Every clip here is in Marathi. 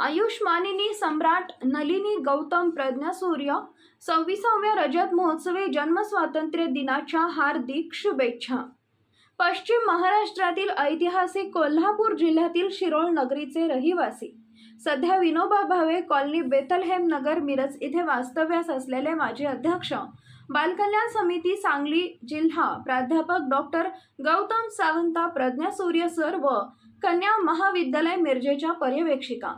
आयुष्मानिनी सम्राट नलिनी गौतम प्रज्ञा सूर्य सव्वीसाव्या रजत महोत्सवी जन्मस्वातंत्र्य दिनाच्या हार्दिक शुभेच्छा. पश्चिम महाराष्ट्रातील ऐतिहासिक कोल्हापूर जिल्ह्यातील शिरोळ नगरीचे रहिवासी. सध्या विनोबा भावे कॉलनी बेथलहेम नगर मिरज इथे वास्तव्यास असलेले माजी अध्यक्ष. बालकल्याण समिती सांगली जिल्हा प्राध्यापक डॉक्टर गौतम सावंता प्रज्ञा सूर्य सर व कन्या महाविद्यालय मिरजेच्या पर्यवेक्षिका.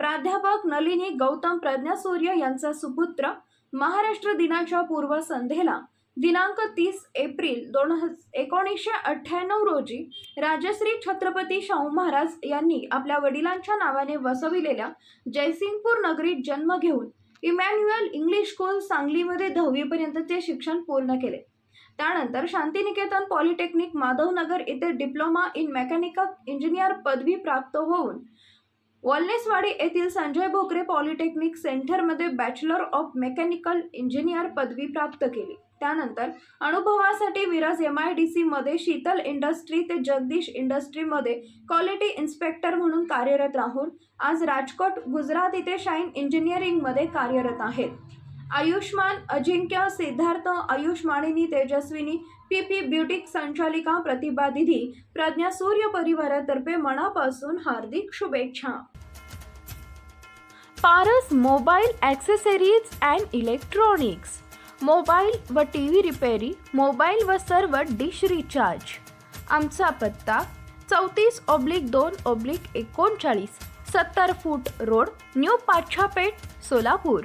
प्राध्यापक नलिनी गौतम प्रज्ञासूर्य यांचा सुपुत्र महाराष्ट्र दिनाच्या पूर्वसंध्येला दिनांक तीस एप्रिल दोन एकोणीसशे अठ्ठ्याण्णव रोजी राजश्री छत्रपती शाहू महाराज यांनी आपल्या वडिलांच्या नावाने वसविलेल्या जयसिंगपूर नगरीत जन्म घेऊन इमॅन्युअल इंग्लिश स्कूल सांगलीमध्ये दहावीपर्यंतचे शिक्षण पूर्ण केले. त्यानंतर शांतिनिकेतन पॉलिटेक्निक माधवनगर येथे डिप्लोमा इन मेकॅनिकल इंजिनियर पदवी प्राप्त होऊन वल्नेसवाडी येथील संजय भोकरे पॉलिटेक्निक सेंटरमध्ये बॅचलर ऑफ मेकॅनिकल इंजिनियर पदवी प्राप्त केली. त्यानंतर अनुभवासाठी मिरज एम आय डी सीमध्ये शीतल इंडस्ट्री ते जगदीश इंडस्ट्रीमध्ये क्वालिटी इन्स्पेक्टर म्हणून कार्यरत राहून आज राजकोट गुजरात इथे शाईन इंजिनिअरिंगमध्ये कार्यरत आहेत. Ayushman Ajinkya Siddharth Ayushmanini Tejaswini P P boutique संचालिका प्रतिभा दिदी प्रज्ञा सूर्य परिवारातर्फे मनापासून हार्दिक शुभेच्छा. Paras mobile accessories and electronics. Mobile व टी व्ही रिपेरी मोबाईल व सर्व डिश रिचार्ज. आमचा पत्ता चौतीस ऑब्लिक दोन ऑब्लिक एकोणचाळीस सत्तर foot road new Pachhapeth Solapur.